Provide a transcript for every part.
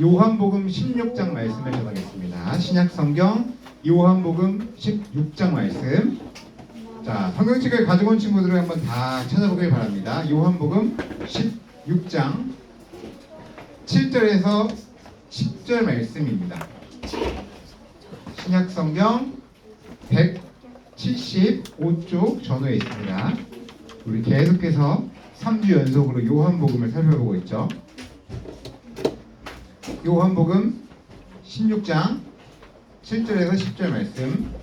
요한복음 16장 말씀을 전하겠습니다. 신약 성경 요한복음 16장 말씀. 자, 성경책을 가지고 온 친구들은 한번 다 찾아보길 바랍니다. 요한복음 16장 7절에서 10절 말씀입니다. 신약 성경 175쪽 전후에 있습니다. 우리 계속해서 3주 연속으로 요한복음을 살펴보고 있죠. 요한복음 16장 7절에서 10절 말씀.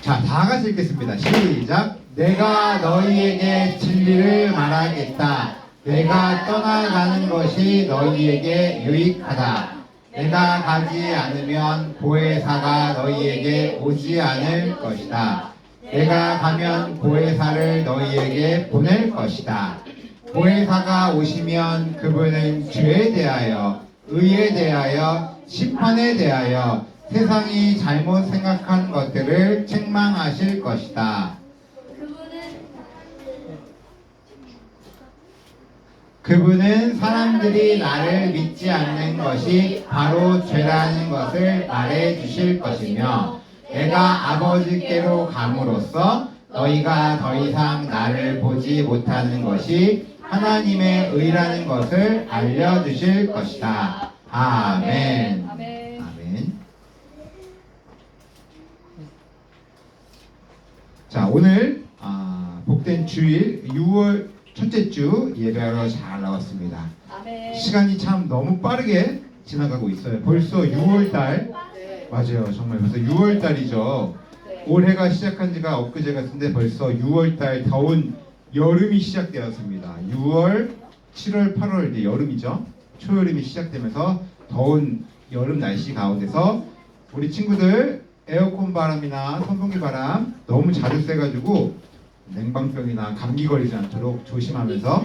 자, 다 같이 읽겠습니다. 시작. 내가 너희에게 진리를 말하겠다. 내가 떠나가는 것이 너희에게 유익하다. 내가 가지 않으면 보혜사가 너희에게 오지 않을 것이다. 내가 가면 보혜사를 너희에게 보낼 것이다. 보혜사가 오시면 그분은 죄에 대하여, 의에 대하여, 심판에 대하여 세상이 잘못 생각한 것들을 책망하실 것이다. 그분은 사람들이 나를 믿지 않는 것이 바로 죄라는 것을 말해 주실 것이며 내가 아버지께로 감으로써 너희가 더 이상 나를 보지 못하는 것이 하나님의 의라는 것을 알려주실 것이다. 아멘. 아멘. 아멘. 자 오늘 아, 복된 주일 6월 첫째 주 예배하러 잘 나왔습니다. 아멘. 시간이 참 너무 빠르게 지나가고 있어요. 벌써 6월 달 네. 맞아요. 정말 벌써 6월 달이죠. 네. 올해가 시작한 지가 엊그제 같은데 벌써 6월 달 더운 여름이 시작되었습니다. 6월, 7월, 8월 이제 여름이죠. 초여름이 시작되면서 더운 여름 날씨 가운데서 우리 친구들 에어컨 바람이나 선풍기 바람 너무 자주 쐬가지고 냉방병이나 감기 걸리지 않도록 조심하면서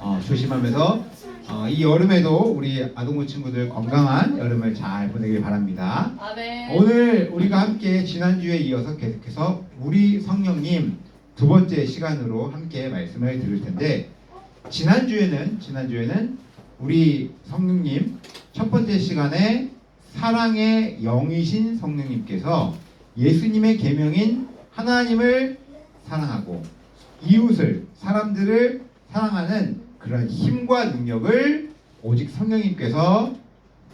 어, 조심하면서 어, 이 여름에도 우리 아동부 친구들 건강한 여름을 잘 보내길 바랍니다. 아멘. 오늘 우리가 함께 지난주에 이어서 계속해서 우리 성령님 두 번째 시간으로 함께 말씀을 들을 텐데 지난주에는 지난주에는 우리 성령님 첫 번째 시간에 사랑의 영이신 성령님께서 예수님의 계명인 하나님을 사랑하고 이웃을 사람들을 사랑하는 그런 힘과 능력을 오직 성령님께서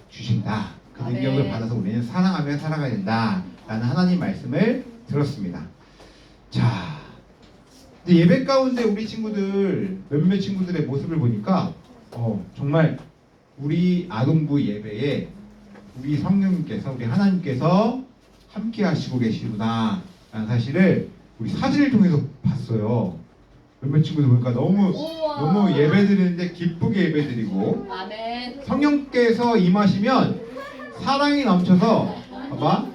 주신다. 그 아멘. 능력을 받아서 우리는 사랑하며 살아가야 된다 라는 하나님 말씀을 들었습니다. 자, 예배 가운데 우리 친구들 몇몇 친구들의 모습을 보니까 어, 정말 우리 아동부 예배에 우리 성령님께서 우리 하나님께서 함께 하시고 계시구나 라는 사실을 우리 사진을 통해서 봤어요. 몇몇 친구들 보니까 너무 우와. 너무 예배 드리는데 기쁘게 예배 드리고 아멘. 성령께서 임하시면 사랑이 넘쳐서 봐봐.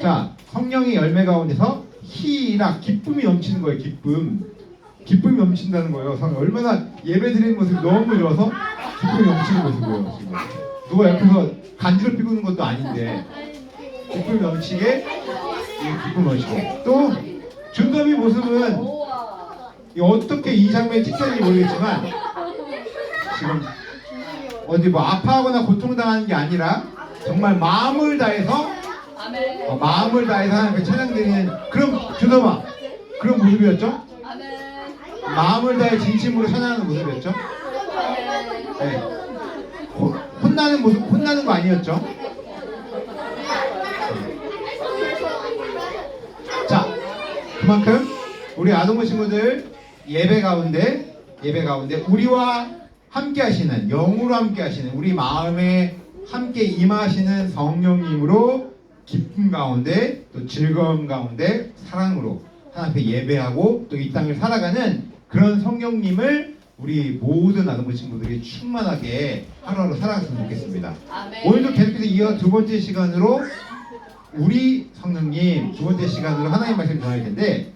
자 성령의 열매 가운데서 희락 기쁨이 넘치는 거예요 기쁨. 기쁨이 넘친다는 거예요. 성 얼마나 예배 드리는 모습이 너무 좋아서 기쁨이 넘치는 모습이에요 지금. 누가 옆에서 간지럽히고 있는 것도 아닌데 기쁨이 넘치게 이 기쁨 넘치고 또 준섭이 모습은 어떻게 이 장면이 찍혔는지 모르겠지만 지금 어디 뭐 아파하거나 고통당하는 게 아니라 정말 마음을 다해서. 어, 마음을 다해서 하나님께 찬양드리는 그런 준호봐 그런 모습이었죠? 마음을 다해 진심으로 찬양하는 모습이었죠? 네. 호- 혼나는 모습 혼나는 거 아니었죠? 자 그만큼 우리 아동부 친구들 예배 가운데 예배 가운데 우리와 함께 하시는 영으로 함께 하시는 우리 마음에 함께 임하시는 성령님으로 기쁨 가운데 또 즐거움 가운데 사랑으로 하나님 앞에 예배하고 또 이 땅을 살아가는 그런 성령님을 우리 모든 아동부 친구들이 충만하게 하루하루 살아갔으면 좋겠습니다. 아멘. 오늘도 계속해서 이어 두 번째 시간으로 우리 성령님 두 번째 시간으로 하나님 말씀 전할 텐데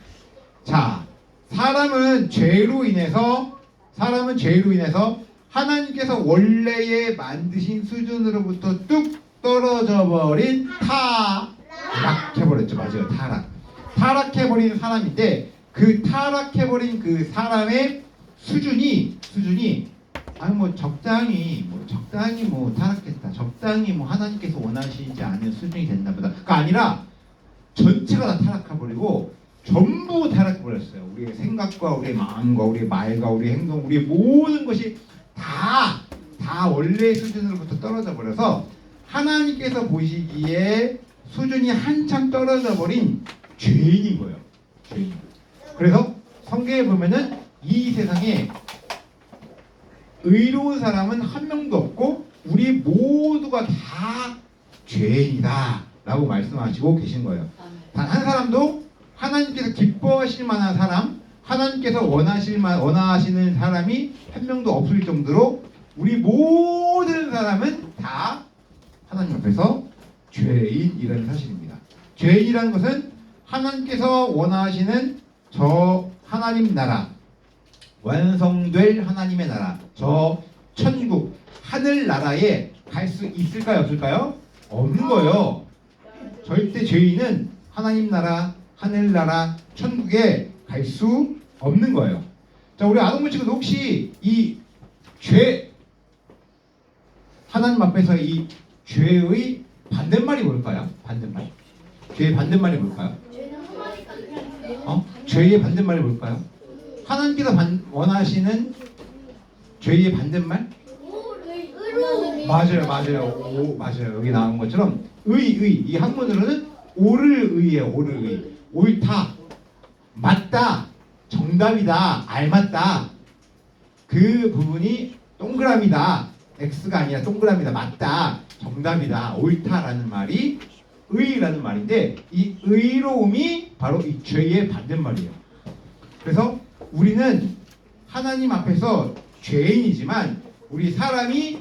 자 사람은 죄로 인해서 사람은 죄로 인해서 하나님께서 원래의 만드신 수준으로부터 뚝 떨어져 버린 타락해버렸죠. 맞아요. 타락. 타락해버린 사람인데 그 타락해버린 그 사람의 수준이 수준이 아니 뭐 적당히 뭐 적당히 뭐 타락했다. 적당히 뭐 하나님께서 원하시지 않은 수준이 됐나 보다. 그 아니라 전체가 다 타락해버리고 전부 타락해버렸어요. 우리의 생각과 우리의 마음과 우리의 말과 우리의 행동 우리의 모든 것이 다 다 원래 수준으로부터 떨어져 버려서 하나님께서 보시기에 수준이 한참 떨어져 버린 죄인인 거예요. 죄인. 그래서 성경에 보면은 이 세상에 의로운 사람은 한 명도 없고 우리 모두가 다 죄인이다 라고 말씀하시고 계신 거예요. 단 한 사람도 하나님께서 기뻐하실 만한 사람 하나님께서 원하실 만 원하시는 사람이 한 명도 없을 정도로 우리 모든 사람은 다 하나님 앞에서 죄인이라는 사실입니다. 죄인이라는 것은 하나님께서 원하시는 저 하나님 나라 완성될 하나님의 나라 저 천국 하늘 나라에 갈 수 있을까요 없을까요? 없는 거예요. 절대 죄인은 하나님 나라 하늘 나라 천국에 갈 수 없는 거예요. 자 우리 아동부 친구들 혹시 이 죄 하나님 앞에서 이 죄의 반대말이 뭘까요? 반대말. 죄의 반대말이 뭘까요? 어? 죄의 반대말이 뭘까요? 하나님께서 반- 원하시는 죄의 반대말? 맞아요, 맞아요, 오, 맞아요. 여기 나온 것처럼 의, 의. 이 한문으로는 옳을 의예요, 옳을 의. 옳다, 맞다, 정답이다, 알맞다. 그 부분이 동그라미다, x가 아니라 동그라미다, 맞다, 정답이다, 옳다라는 말이 의라는 말인데 이 의로움이 바로 이 죄의 반대말이에요. 그래서 우리는 하나님 앞에서 죄인이지만 우리 사람이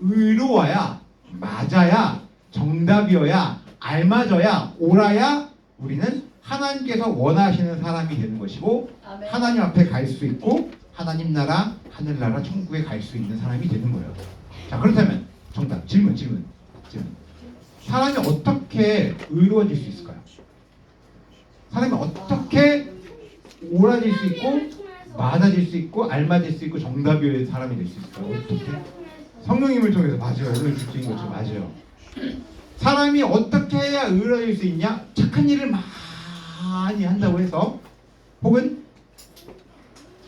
의로워야 맞아야 정답이어야 알맞아야 옳아야 우리는 하나님께서 원하시는 사람이 되는 것이고 아멘. 하나님 앞에 갈 수 있고 하나님 나라 하늘나라 천국에 갈 수 있는 사람이 되는 거예요. 자 그렇다면 정답 질문 질문 질문 사람이 어떻게 의로워질 수 있을까요? 사람이 어떻게 옳아질 수 있고 맞아질 수 있고 알맞을 수 있고 정답이 사람이 될 수 있을까요? 어떻게? 성령님을 통해서 맞아요. 오늘 주인 거죠. 맞아요. 사람이 어떻게 해야 의로워질 수 있냐? 착한 일을 많이 한다고 해서 혹은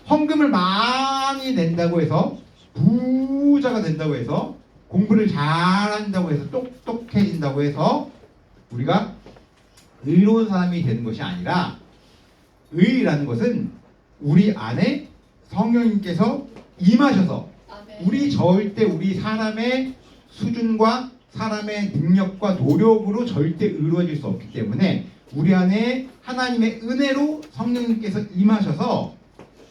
헌금을 많이 낸다고 해서 부자가 된다고 해서 공부를 잘한다고 해서 똑똑해진다고 해서 우리가 의로운 사람이 되는 것이 아니라 의라는 것은 우리 안에 성령님께서 임하셔서. 우리 절대 우리 사람의 수준과 사람의 능력과 노력으로 절대 의로워질 수 없기 때문에 우리 안에 하나님의 은혜로 성령님께서 임하셔서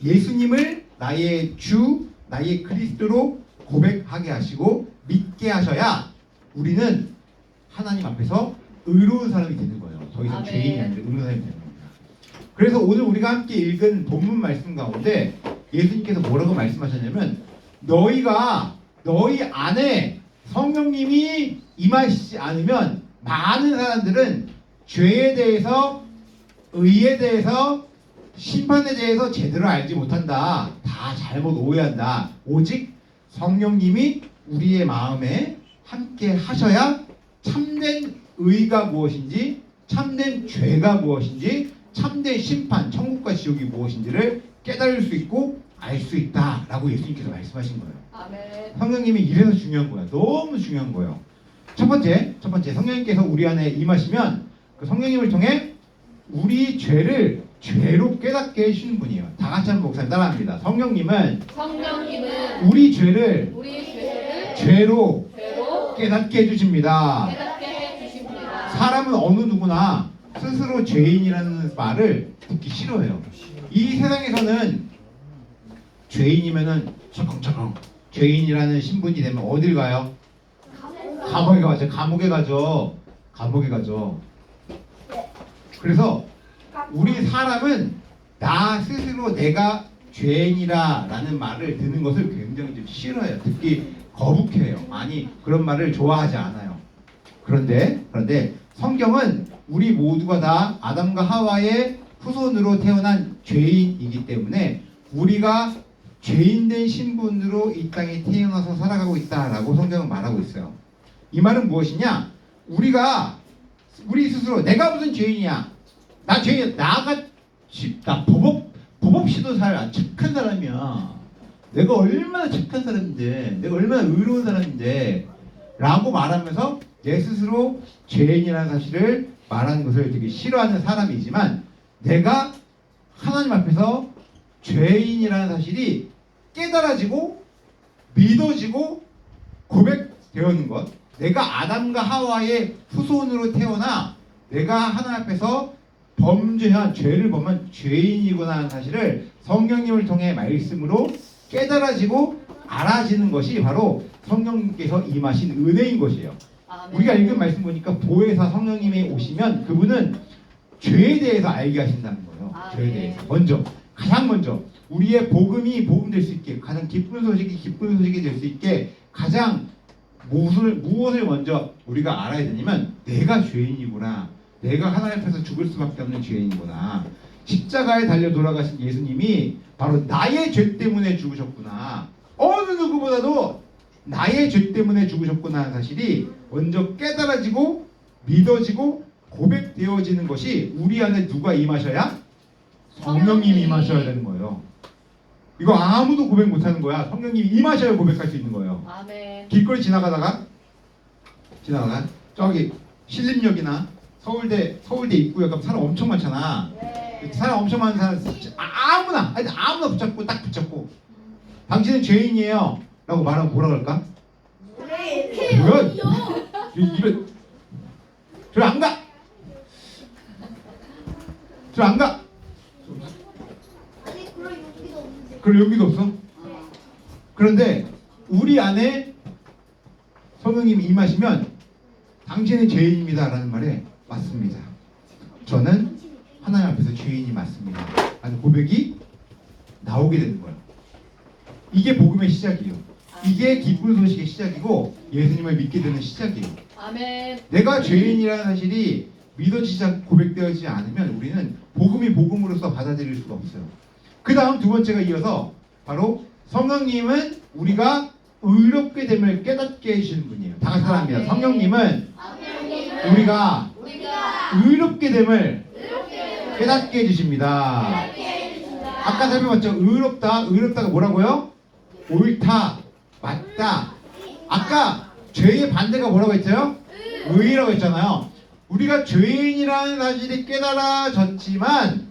예수님을 나의 주, 나의 그리스도로 고백하게 하시고 믿게 하셔야 우리는 하나님 앞에서 의로운 사람이 되는 거예요. 더 이상 아멘. 죄인이 아니라 의로운 사람이 되는 겁니다. 그래서 오늘 우리가 함께 읽은 본문 말씀 가운데 예수님께서 뭐라고 말씀하셨냐면 너희가 너희 안에 성령님이 임하시지 않으면 많은 사람들은 죄에 대해서 의에 대해서 심판에 대해서 제대로 알지 못한다. 다 잘못 오해한다. 오직 성령님이 우리의 마음에 함께 하셔야 참된 의가 무엇인지, 참된 죄가 무엇인지, 참된 심판, 천국과 지옥이 무엇인지를 깨달을 수 있고 알 수 있다라고 예수님께서 말씀하신 거예요. 아멘. 성령님이 이래서 중요한 거야. 너무 중요한 거예요. 첫 번째, 첫 번째 성령님께서 우리 안에 임하시면 그 성령님을 통해 우리 죄를 죄로 깨닫게 해주시는 분이에요. 다 같이 한번 목사님 따라합니다. 성령님은 성령님은 우리 죄를 우리의 죄를 죄로 죄로 깨닫게 해주십니다. 깨닫게 해 주십니다. 사람은 어느 누구나 스스로 죄인이라는 말을 듣기 싫어해요. 이 세상에서는 죄인이면은 철컹철컹 죄인이라는 신분이 되면 어딜 가요? 감옥에 가죠. 감옥에 가죠. 감옥에 가죠. 그래서 우리 사람은 나 스스로 내가 죄인이라 라는 말을 듣는 것을 굉장히 좀 싫어해요. 듣기 거북해요. 아니 그런 말을 좋아하지 않아요. 그런데 그런데 성경은 우리 모두가 다 아담과 하와의 후손으로 태어난 죄인이기 때문에 우리가 죄인된 신분으로 이 땅에 태어나서 살아가고 있다라고 성경은 말하고 있어요. 이 말은 무엇이냐? 우리가 우리 스스로 내가 무슨 죄인이야? 나 죄인 나가 나 보복 보복시도 잘 착한 사람이야. 내가 얼마나 착한 사람인데, 내가 얼마나 의로운 사람인데, 라고 말하면서 내 스스로 죄인이라는 사실을 말하는 것을 되게 싫어하는 사람이지만, 내가 하나님 앞에서 죄인이라는 사실이 깨달아지고, 믿어지고, 고백되었는 것. 내가 아담과 하와의 후손으로 태어나, 내가 하나님 앞에서 범죄한 죄를 범한 죄인이구나 하는 사실을 성령님을 통해 말씀으로 깨달아지고 알아지는 것이 바로 성령님께서 임하신 은혜인 것이에요. 아멘. 우리가 읽은 말씀 보니까 보혜사 성령님이 오시면 그분은 죄에 대해서 알게 하신다는 거예요. 아, 죄에 네. 대해서 먼저 가장 먼저 우리의 복음이 복음 될 수 있게 가장 기쁜 소식이 기쁜 소식이 될 수 있게 가장 무엇을 무엇을 먼저 우리가 알아야 되냐면 내가 죄인이구나. 내가 하나님 앞에서 죽을 수밖에 없는 죄인이구나. 십자가에 달려 돌아가신 예수님이 바로 나의 죄 때문에 죽으셨구나. 어느 누구보다도 나의 죄 때문에 죽으셨구나 하는 사실이 먼저 깨달아지고 믿어지고 고백되어지는 것이 우리 안에 누가 임하셔야? 성령님이 임하셔야 되는 거예요. 이거 아무도 고백 못하는 거야. 성령님이 임하셔야 고백할 수 있는 거예요. 아멘. 길거리 지나가다가 지나가다가 저기 신림역이나 서울대 서울대 입구에 가면 사람 엄청 많잖아. 네. 사람 엄청 많은 사람 아- 아무나 아니 아무나 붙잡고 딱 붙잡고 당신은 죄인이에요. 라고 말하면 뭐라 그럴까? 뭐야? 이- 이거 저리 안 가. 저리 안 가. 아니 그런 용기도 없는데. 그럴 용기도 없어. 그런데 우리 안에 성령님이 임하시면 당신은 죄인입니다라는 말에 맞습니다. 저는 하나님 앞에서 죄인이 맞습니다. 라는 고백이 나오게 되는 거예요. 이게 복음의 시작이에요. 이게 기쁜 소식의 시작이고 예수님을 믿게 되는 시작이에요. 아멘. 내가 죄인이라는 사실이 믿어지지 고백되어지지 않으면 우리는 복음이 복음으로서 받아들일 수가 없어요. 그 다음 두 번째가 이어서 바로 성령님은 우리가 의롭게 됨을 깨닫게 해주시는 분이에요. 다 같이. 아멘. 성령님은. 우리가 의롭게 됨을 깨닫게 해주십니다. 아까 살펴봤죠? 의롭다. 의롭다가 뭐라고요? 옳다. 맞다. 아까 죄의 반대가 뭐라고 했어요? 의라고 했잖아요. 우리가 죄인이라는 사실이 깨달아졌지만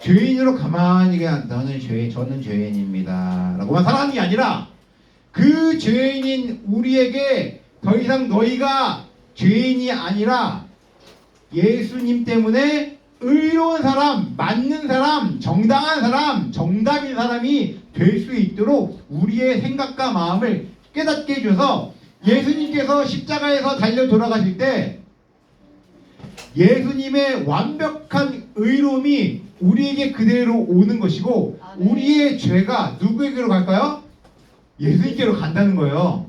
죄인으로 가만히 그냥 너는 죄, 저는 죄인입니다. 라고만 살아가는 게 아니라 그 죄인인 우리에게 더 이상 너희가 죄인이 아니라 예수님 때문에 의로운 사람, 맞는 사람, 정당한 사람, 정답인 사람이 될 수 있도록 우리의 생각과 마음을 깨닫게 해줘서 예수님께서 십자가에서 달려 돌아가실 때 예수님의 완벽한 의로움이 우리에게 그대로 오는 것이고 아멘. 우리의 죄가 누구에게로 갈까요? 예수님께로 간다는 거예요.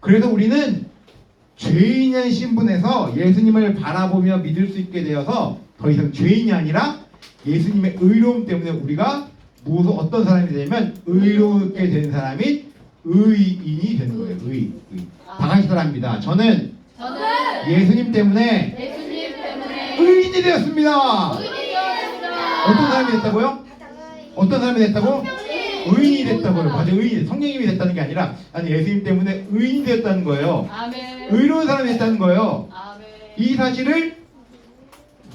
그래서 우리는 죄인의 신분에서 예수님을 바라보며 믿을 수 있게 되어서 더 이상 죄인이 아니라 예수님의 의로움 때문에 우리가 무엇 어떤 사람이 되냐면 의롭게 되는 사람이 의인이 되는 거예요. 의, 의. 다 같이 따라합니다. 저는 저는 예수님 때문에 예수님 때문에 의인이 되었습니다. 어떤 사람이 됐다고요? 어떤 사람이 됐다고? 의인이 됐다고요. 맞아, 의인. 성령님이 됐다는 게 아니라 나는 예수님 때문에 의인이 되었다는 거예요. 아멘. 의로운 사람이 됐다는 거예요. 아멘. 이 사실을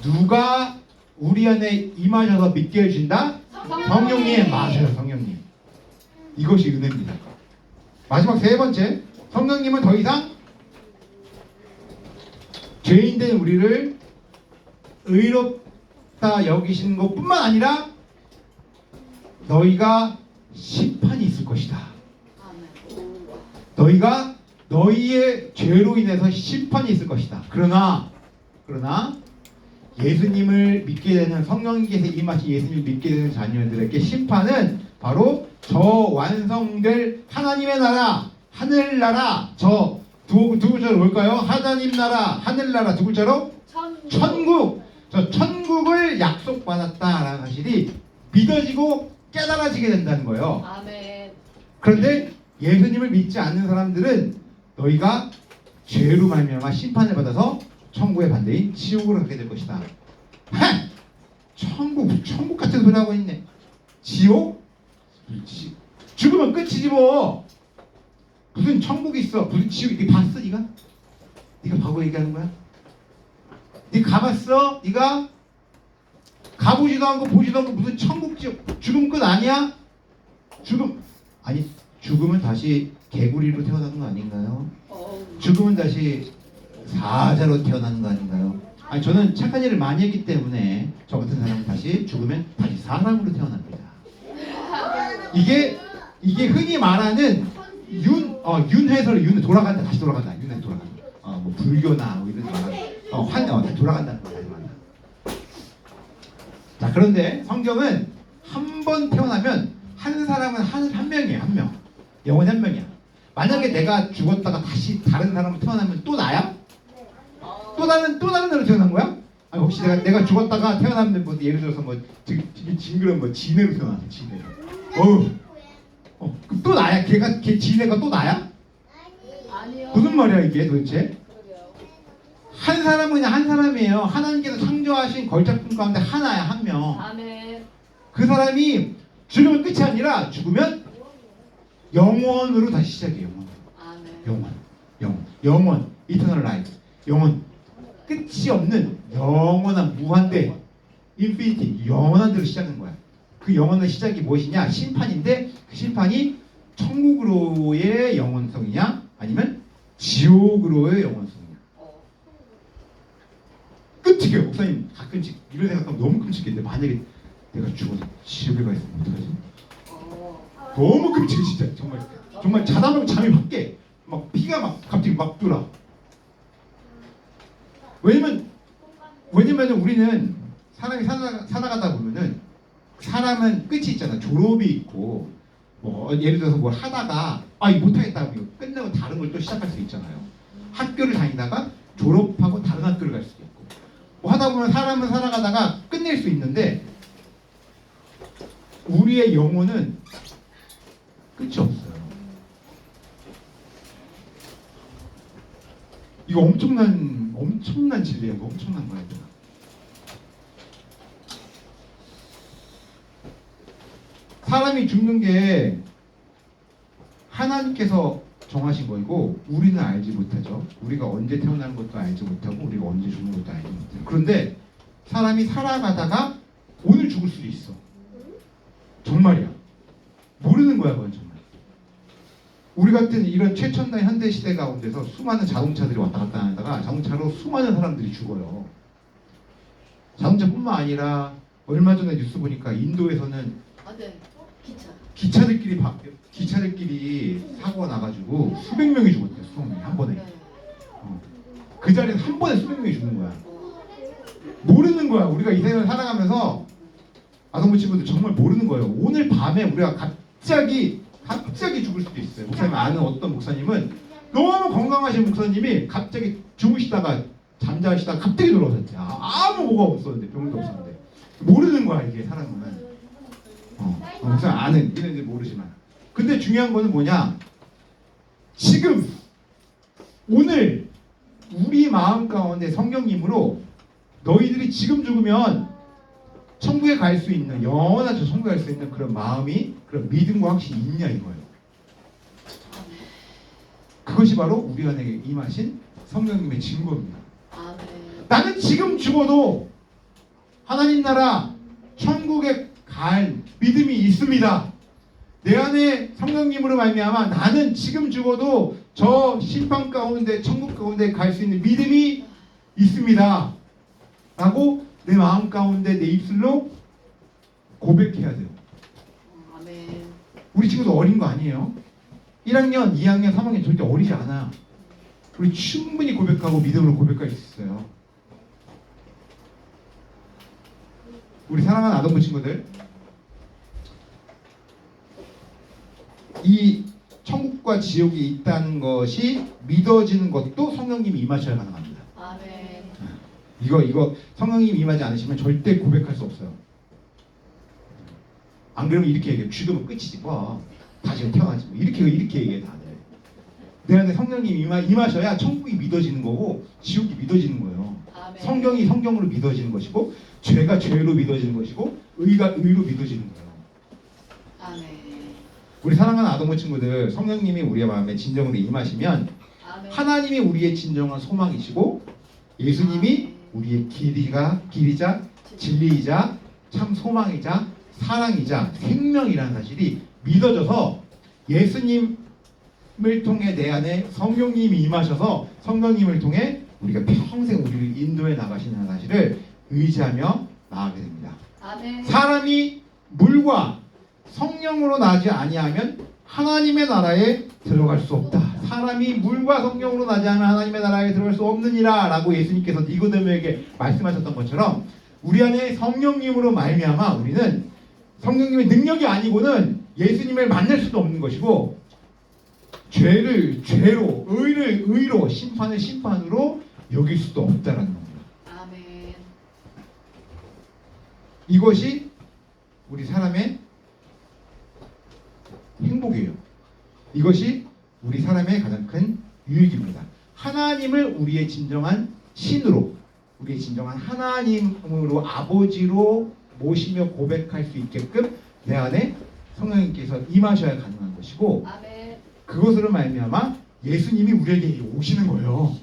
누가 우리 안에 임하셔서 믿게 해주신다? 성령님 맞아요 성령님 이것이 은혜입니다 마지막 세 번째 성령님은 더 이상 죄인된 우리를 의롭 다 여기시는 것뿐만 아니라 너희가 심판이 있을 것이다. 너희가 너희의 죄로 인해서 심판이 있을 것이다. 그러나 그러나 예수님을 믿게 되는 성령께서 임하신 예수님을 믿게 되는 자녀들에게 심판은 바로 저 완성될 하나님의 나라, 하늘 나라, 저 두 두 글자로 뭘까요? 하나님 나라, 하늘 나라 두 글자로 천 천국, 저 천국을 약속받았다라는 사실이 믿어지고 깨달아지게 된다는 거예요. 아멘. 그런데 예수님을 믿지 않는 사람들은 너희가 죄로 말미암아 심판을 받아서 천국의 반대인 지옥으로 가게 될 것이다. 하! 천국, 천국 같은 소리 하고 있네. 지옥? 지- 죽으면 끝이지 뭐. 무슨 천국이 있어? 무슨 지옥? 이 봤어, 네가? 네가 바보 얘기하는 거야? 네 가봤어? 네가 가보지도 않고 보지도 않고 무슨 천국 지옥 죽음 끝 아니야? 죽음 아니 죽음은 다시 개구리로 태어나는 거 아닌가요? 죽음은 다시 사자로 태어나는 거 아닌가요? 아니 저는 착한 일을 많이 했기 때문에 저 같은 사람은 다시 죽으면 다시 사람으로 태어납니다. 이게 이게 흔히 말하는 윤 어, 윤회설 윤 돌아간다 다시 돌아간다 윤회 돌아간다. 불교나 뭐말 어 환 어, 다시 돌아간다는 거야. 다시 돌아간다. 자 그런데 성경은 한 번 태어나면 한 사람은 한, 한 명이에요 한 명. 영혼이 한 명이야. 만약에 내가 죽었다가 다시 다른 사람으로 태어나면 또 나야? 어. 또 다른 또 다른 데로 태어난 거야? 아니 혹시 내가 내가 죽었다가 태어났는데 뭐 예를 들어서 뭐 징그러운 뭐 지네로 태어났어 지네. 어우. 어, 그럼 또 나야? 걔가 걔 지네가 또 나야? 아니요. 무슨 말이야 이게 도대체? 한 사람은 그냥 한 사람이에요. 하나님께서 창조하신 걸작품 가운데 하나야 한 명. 아멘. 그 사람이 죽으면 끝이 아니라 죽으면 영원으로 다시 시작해요. 영원. 아멘. 영원, 영원, 영원, 이터널 라이프, 영원, 끝이 없는 영원한 무한대, 인피니티, 영원한 대로 시작하는 거야. 그 영원의 시작이 무엇이냐? 심판인데 그 심판이 천국으로의 영원성이냐? 아니면 지옥으로의 영원성이냐? 어. 끔찍해요, 목사님. 가끔씩 이런 생각하면 너무 끔찍해. 근데 만약에 내가 죽어서 지옥에 가 있으면 어떡하지? 어. 너무 끔찍해 진짜 정말 정말 자다 말고 잠이 막 깨. 막 피가 막 갑자기 막 돌아. 왜냐면 왜냐면 우리는 사람이 살아, 살아가다 보면은 사람은 끝이 있잖아. 졸업이 있고 뭐 예를 들어서 뭘 하다가 아 이거 못하겠다 하면 끝내고 다른 걸 또 시작할 수 있잖아요. 학교를 다니다가 졸업하고 다른 학교를 갈 수도 있고 뭐 하다 보면 사람은 살아가다가 끝낼 수 있는데 우리의 영혼은 끝이 없어요. 이거 엄청난 엄청난 진리예요. 엄청난. 이거. 사람이 죽는 게 하나님께서 정하신 거이고 우리는 알지 못하죠. 우리가 언제 태어나는 것도 알지 못하고 우리가 언제 죽는 것도 알지 못해요. 그런데 사람이 살아가다가 오늘 죽을 수도 있어. 정말이야. 모르는 거야, 그건 정말. 우리 같은 이런 최첨단 현대 시대 가운데서 수많은 자동차들이 왔다 갔다 하다가 자동차로 수많은 사람들이 죽어요. 자동차뿐만 아니라 얼마 전에 뉴스 보니까 인도에서는 아, 네. 기차. 기차들끼리 바, 기차들끼리 사고가 나가지고 수백 명이 죽었대요. 수백 명이 한 번에. 네. 어. 그 자리에 한 번에 수백 명이 죽는 거야. 어. 모르는 거야. 우리가 이 세상을 살아가면서 아동부 친구들 정말 모르는 거예요. 오늘 밤에 우리가 갑자기 갑자기 죽을 수도 있어요. 목사님 아는 어떤 목사님은 너무 건강하신 목사님이 갑자기 주무시다가 잠자시다가 갑자기 돌아오셨대. 아, 아무 뭐가 없었는데 병도 없었는데 모르는 거야 이게 사람은. 어, 어, 목사님 아는 이런지 모르지만. 근데 중요한 거는 뭐냐? 지금 오늘 우리 마음 가운데 성령님으로 너희들이 지금 죽으면 천국에 갈 수 있는 영원한 저 천국에 갈 수 있는 그런 마음이 그런 믿음과 확신이 있냐 이거예요. 그것이 바로 우리 안에 임하신 성령님의 증거입니다. 아멘. 나는 지금 죽어도 하나님 나라 천국에 갈 믿음이 있습니다. 내 안에 성령님으로 말미암아 나는 지금 죽어도 저 심판 가운데 천국 가운데 갈 수 있는 믿음이 있습니다. 라고 내 마음 가운데 내 입술로 고백해야 돼요. 우리 친구도 어린 거 아니에요? 1학년, 2학년, 3학년 절대 어리지 않아요. 우리 충분히 고백하고 믿음으로 고백할 수 있어요. 우리 사랑하는 아동부 친구들, 이 천국과 지옥이 있다는 것이 믿어지는 것도 성령님이 임하셔야 가능합니다. 아멘. 이거 이거 성령님 임하지 않으시면 절대 고백할 수 없어요. 안 그러면 이렇게 얘기해. 죽으면 끝이지 뭐. 다시 태어나지 뭐. 이렇게 이렇게 얘기해 다들. 내 안에 성령님 임하, 임하셔야 천국이 믿어지는 거고 지옥이 믿어지는 거예요. 아멘. 성경이 성경으로 믿어지는 것이고 죄가 죄로 믿어지는 것이고 의가 의로 믿어지는 거예요. 우리 사랑하는 아동부 친구들 성령님이 우리의 마음에 진정으로 임하시면. 하나님이 우리의 진정한 소망이시고 예수님이 우리의 길이가 길이자 진리이자 참 소망이자 사랑이자 생명이라는 사실이 믿어져서 예수님을 통해 내 안에 성령님이 임하셔서 성령님을 통해 우리가 평생 우리를 인도해 나가시는 사실을 의지하며 나아가게 됩니다. 사람이 물과 성령으로 나지 아니하면 하나님의 나라에 들어갈 수 없다. 사람이 물과 성령으로 나지 않으면 하나님의 나라에 들어갈 수 없느니라 라고 예수님께서 니고데모에게 말씀하셨던 것처럼 우리 안에 성령님으로 말미암아 우리는 성령님의 능력이 아니고는 예수님을 만날 수도 없는 것이고 죄를 죄로 의를 의로 심판을 심판으로 여길 수도 없다라는 겁니다. 아멘. 이것이 우리 사람의 행복이에요. 이것이 우리 사람의 가장 큰 유익입니다. 하나님을 우리의 진정한 신으로, 우리의 진정한 하나님으로 아버지로 모시며 고백할 수 있게끔 내 안에 성령님께서 임하셔야 가능한 것이고 아멘. 그것으로 말미암아 예수님이 우리에게 오시는 거예요.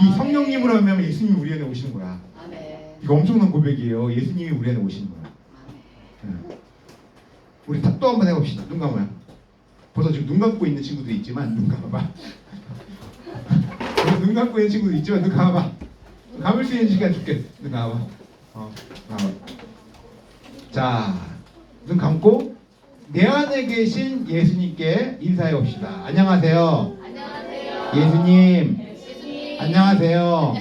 이 아멘. 성령님으로 하면 예수님이 우리 안에 오시는 거야. 아멘. 이거 엄청난 고백이에요. 예수님이 우리 안에 오시는 거야. 아멘. 네. 우리 다또 한번 해봅시다. 눈 감아요. 벌써 지금 눈 감고 있는 친구도 있지만 눈 감아봐. 눈 감고 있는 친구도 있지만 눈 감아봐. 감을 수 있는 시간 줄게. 눈 감아봐. 어, 감아봐. 자, 눈 감고 내 안에 계신 예수님께 인사해 봅시다. 안녕하세요. 안녕하세요. 예수님. 예수님. 안녕하세요.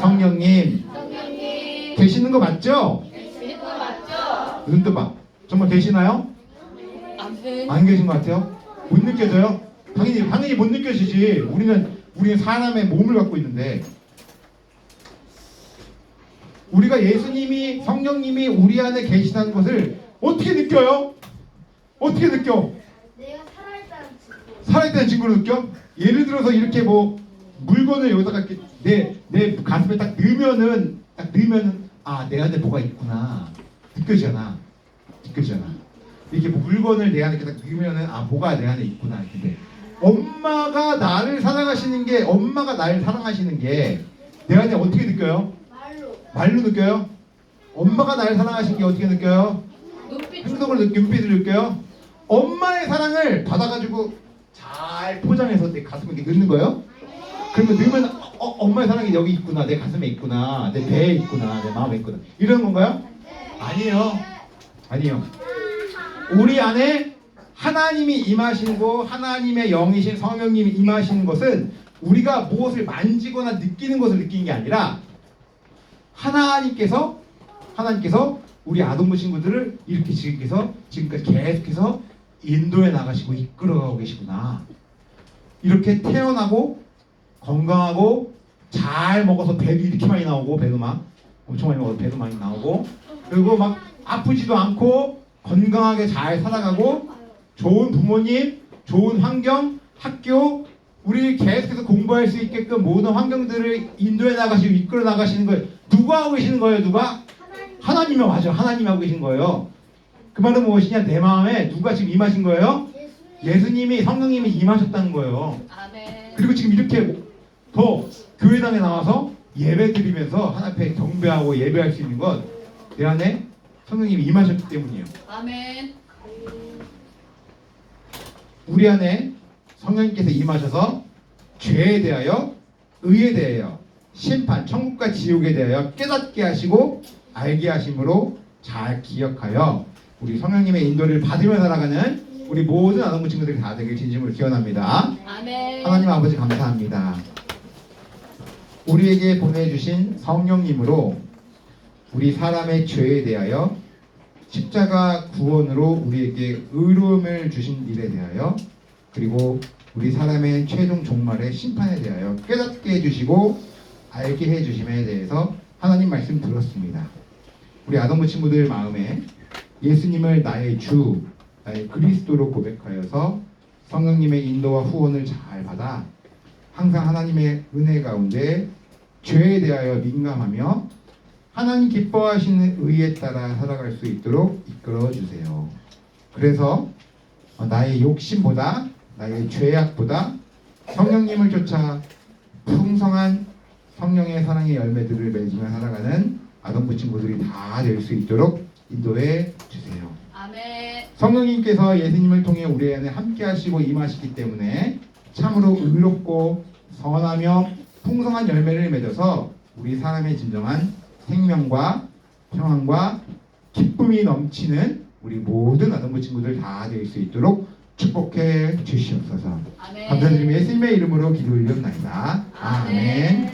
성령님. 성령님. 계시는 거 맞죠? 예수님 맞죠? 눈 떠봐. 정말 계시나요? 아멘. 안 계신 것 같아요? 못 느껴져요? 당연히 당연히 못 느껴지지. 우리는 우리는 사람의 몸을 갖고 있는데 우리가 예수님이 성령님이 우리 안에 계시다는 것을 어떻게 느껴요? 어떻게 느껴? 내가 살아있다는 증거. 살아있다는 증거를 느껴? 예를 들어서 이렇게 뭐 물건을 여기다가 이렇게 내, 내 가슴에 딱 넣으면은 딱 넣으면은 아 내 안에 뭐가 있구나 느껴지잖아 느껴지잖아 이렇게 뭐 물건을 내 안에 이렇게 딱 넣으면은 아 뭐가 내 안에 있구나 근데 엄마가 나를 사랑하시는 게 엄마가 나를 사랑하시는 게 내 안에 어떻게 느껴요? 말로. 말로 느껴요? 엄마가 나를 사랑하시는 게 어떻게 느껴요? 눈빛. 행동을 느끼, 눈빛을 느껴요? 엄마의 사랑을 받아가지고 잘 포장해서 내 가슴에 이렇게 넣는 거예요? 그러면 넣으면 어, 엄마의 사랑이 여기 있구나 내 가슴에 있구나 내 배에 있구나 내 마음에 있구나 이런 건가요? 아니에요 아니에요 우리 안에 하나님이 임하시고 하나님의 영이신 성령님이 임하시는 것은 우리가 무엇을 만지거나 느끼는 것을 느끼는 게 아니라 하나님께서 하나님께서 우리 아동부 친구들을 이렇게 지금께서 지금까지 계속해서 인도해 나가시고 이끌어가고 계시구나. 이렇게 태어나고 건강하고 잘 먹어서 배도 이렇게 많이 나오고 배도 막 엄청 많이 먹어서 배도 많이 나오고 그리고 막 아프지도 않고 건강하게 잘 살아가고 좋은 부모님, 좋은 환경, 학교 우리 계속해서 공부할 수 있게끔 모든 환경들을 인도해 나가시고 이끌어 나가시는 거예요. 누가 하고 계시는 거예요? 누가? 하나님. 하나님이 맞아. 하나님이 하고 계신 거예요. 그 말은 무엇이냐? 내 마음에 누가 지금 임하신 거예요? 예수님. 예수님 이 성령님이 임하셨다는 거예요. 아멘. 그리고 지금 이렇게 더 교회당에 나와서 예배 드리면서 하나 앞에 경배하고 예배할 수 있는 것 내 안에 성령님이 임하셨기 때문이에요. 아멘. 우리 안에 성령님께서 임하셔서 죄에 대하여 의에 대하여 심판 천국과 지옥에 대하여 깨닫게 하시고 알게 하심으로 잘 기억하여 우리 성령님의 인도를 받으며 살아가는 우리 모든 아동부 친구들이 다 되길 진심으로 기원합니다. 아멘. 하나님 아버지 감사합니다. 우리에게 보내주신 성령님으로 우리 사람의 죄에 대하여 십자가 구원으로 우리에게 의로움을 주신 일에 대하여 그리고 우리 사람의 최종 종말의 심판에 대하여 깨닫게 해주시고 알게 해주심에 대해서 하나님 말씀 들었습니다. 우리 아동부 친구들 마음에 예수님을 나의 주, 나의 그리스도로 고백하여서 성령님의 인도와 후원을 잘 받아 항상 하나님의 은혜 가운데 죄에 대하여 민감하며 하나님 기뻐하시는 의에 따라 살아갈 수 있도록 이끌어 주세요. 그래서 어, 나의 욕심보다 나의 죄악보다 성령님을 쫓아 풍성한 성령의 사랑의 열매들을 맺으며 살아가는 아동부 친구들이 다 될 수 있도록 인도해 주세요. 아멘. 성령님께서 예수님을 통해 우리 안에 함께 하시고 임하시기 때문에 참으로 의롭고 선하며 풍성한 열매를 맺어서 우리 사람의 진정한 생명과 평안과 기쁨이 넘치는 우리 모든 아동부 친구들 다 될 수 있도록 축복해 주시옵소서. 아멘. 감사드리며 예수님의 이름으로 기도 올렸나이다. 아멘. 아멘.